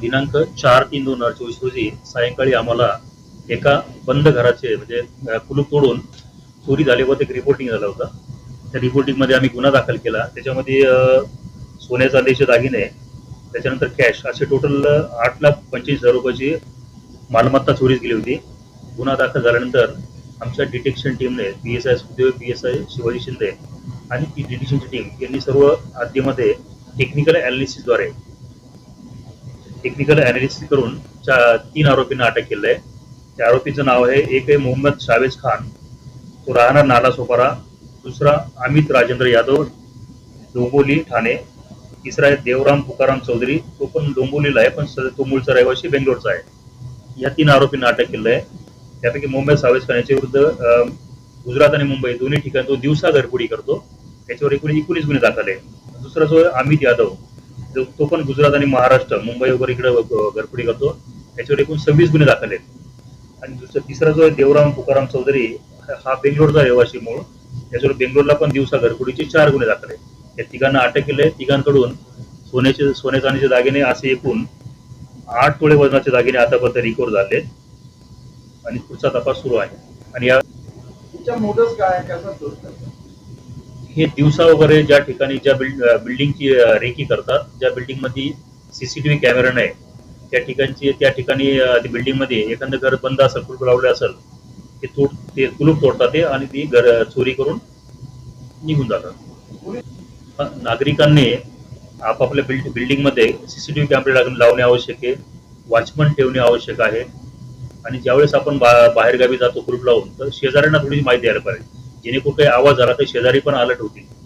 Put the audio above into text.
दिनांक चार तीन दोन हजार चोवीस रोजी सायंकाळी आम्हाला एका बंद घराचे म्हणजे अ, कुलूप तोडून चोरी झाल्याबद्दल एक रिपोर्टिंग झाला होता. त्या रिपोर्टिंगमध्ये आम्ही गुन्हा दाखल केला. त्याच्यामध्ये सोन्या चांदीचे दागिने त्याच्यानंतर कॅश असे टोटल आठ लाख पंचवीस हजार रुपयाची मालमत्ता चोरीस गेली होती. गुन्हा दाखल झाल्यानंतर आमच्या डिटेक्शन टीमने P S I Sukhdev P S I Shivaji Shinde आणि ती डिटेक्शनची टीम यांनी सर्व हद्दीमध्ये टेक्निकल अनालिसिसद्वारे टेक्निकल अनालिसिस करून चा- तीन आरोपींना अटक केलं आहे त्या आरोपीचं नाव आहे एक आहे मोहम्मद शावेज खान. तो राहणार नाला सोपारा. दुसरा अमित राजेंद्र यादव डोंबोली ठाणे. तिसरा आहे देवराम तुकाराम चौधरी. तो पण डोंबोलीला आहे पण तो मूळचा रहिवासी बेंगलोरचा आहे. या तीन आरोपींना अटक केलं आहे त्यापैकी मोहम्मद सावेज खान याच्या विरुद्ध अं, गुजरात आणि मुंबई दोन्ही ठिकाणी तो दिवसा घरपुडी करतो. त्याच्यावर एकूण एकोणीस गुन्हे दाखल आहे. दुसरा जो आहे अमित यादव. तो पण गुजरात आणि महाराष्ट्र मुंबई वगैरे इकडे अं, घरपुडी करतो. त्याच्यावर एकूण सव्वीस गुन्हे दाखल आहेत. आणि दुसरा तिसरा जो आहे देवराम तुकाराम चौधरी हा बेंगलोरचा रहिवासी मूळ त्याच्यावर बेंगलोरला पण दिवसा घरपुडीचे चार गुन्हे दाखल आहेत. या तिघांना अटक केले तिघांकडून सोन्याचे सोने चांदीचे दागिने असे एकूण आठ तोळे वजनाचे दागिने आतापर्यंत रिकवर झाले आहेत. आणि पुढचा तपास सुरू आहे. आणि या मोटर्स काय आहे कसा चोरी करतात हे दिवसा वगैरे ज्या ठिकाणी ज्या बिल्ड बिल्डिंगची अ, रेकी करतात ज्या बिल्डिंगमध्ये सीसीटीव्ही कॅमेरा नाही त्या ठिकाणची त्या ठिकाणी बिल्डिंगमध्ये एखादं घर बंद असेल कुलूप लावले असेल ते तोड ते कुलूप तोडतात ते आणि ती घर चोरी करून निघून जातात. नागरिकांनी आपापल्या बिल्ड बिल्डिंगमध्ये सीसीटीव्ही कॅमेरे लावणे आवश्यक आहे वॉचमन ठेवणे आवश्यक आहे आणि ज्यावेळेस आपण बा बाहेरगावी जातो कुलूप लावून तर शेजाऱ्यांना थोडी माहिती द्यायला पाहिजे. जेणेकरून काही आवाज आला तर शेजारी पण अलर्ट होतील.